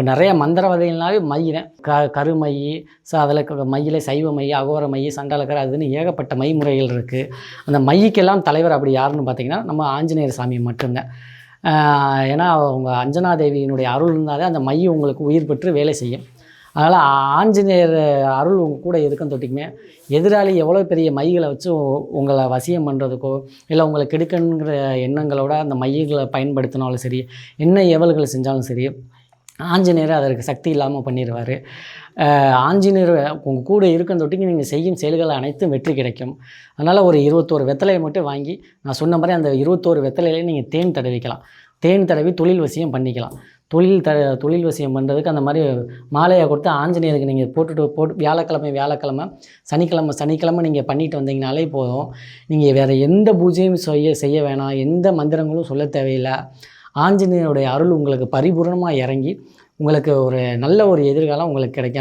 இப்போ நிறைய மந்திரவாதிகள்னாவே மை க கருமை ஸோ அதில் மையில் சைவ மை அகோர மை சண்டாலக்கரை அதுன்னு ஏகப்பட்ட மை முறைகள் இருக்குது அந்த மைக்கெல்லாம் தலைவர் அப்படி யாருன்னு பார்த்தீங்கன்னா நம்ம ஆஞ்சநேயர் சாமி மட்டும்தான். ஏன்னா அவங்க அஞ்சனா தேவியினுடைய அருள் இருந்தாலே அந்த மை உங்களுக்கு உயிர் பெற்று வேலை செய்யும். அதனால் ஆஞ்சநேயர் அருள் உங்கள் கூட இருக்கும் தொட்டிக்குமே எதிராளி எவ்வளோ பெரிய மைகளை வச்சு உங்களை வசியம் பண்ணுறதுக்கோ இல்லை உங்களை கெடுக்கணுங்கிற எண்ணங்களோட அந்த மையங்களை பயன்படுத்தினாலும் சரி என்ன ஏவல்கள் செஞ்சாலும் சரி ஆஞ்சநேயர் அதற்கு சக்தி இல்லாமல் பண்ணிடுவார் ஆஞ்சநேயர் உங்கள் கூட இருக்கும் தொட்டிக்கு நீங்கள் செய்யும் செயல்கள் அனைத்தும் வெற்றி கிடைக்கும். அதனால் ஒரு இருபத்தோரு வெத்தலையை மட்டும் வாங்கி நான் சொன்ன மாதிரி அந்த இருபத்தோரு வெத்தலையிலே நீங்கள் தேன் தடவிக்கலாம். தேன் தடவி தொழில் வசியம் பண்ணிக்கலாம். தொழில் த தொழில் வசியம் பண்ணுறதுக்கு அந்த மாதிரி மாலையை கொடுத்து ஆஞ்சநேயருக்கு நீங்கள் போட்டுட்டு போட்டு வியாழக்கிழமை வியாழக்கிழமை சனிக்கிழமை சனிக்கிழமை நீங்கள் பண்ணிட்டு வந்தீங்கனாலே போதும். நீங்கள் வேறு எந்த பூஜையும் செய்ய செய்ய வேணாம். எந்த மந்திரங்களும் சொல்ல தேவையில்லை. ஆஞ்சநேயருடைய அருள் உங்களுக்கு பரிபூரணமாக இறங்கி உங்களுக்கு ஒரு நல்ல ஒரு எதிர்காலம் உங்களுக்கு கிடைக்கும்.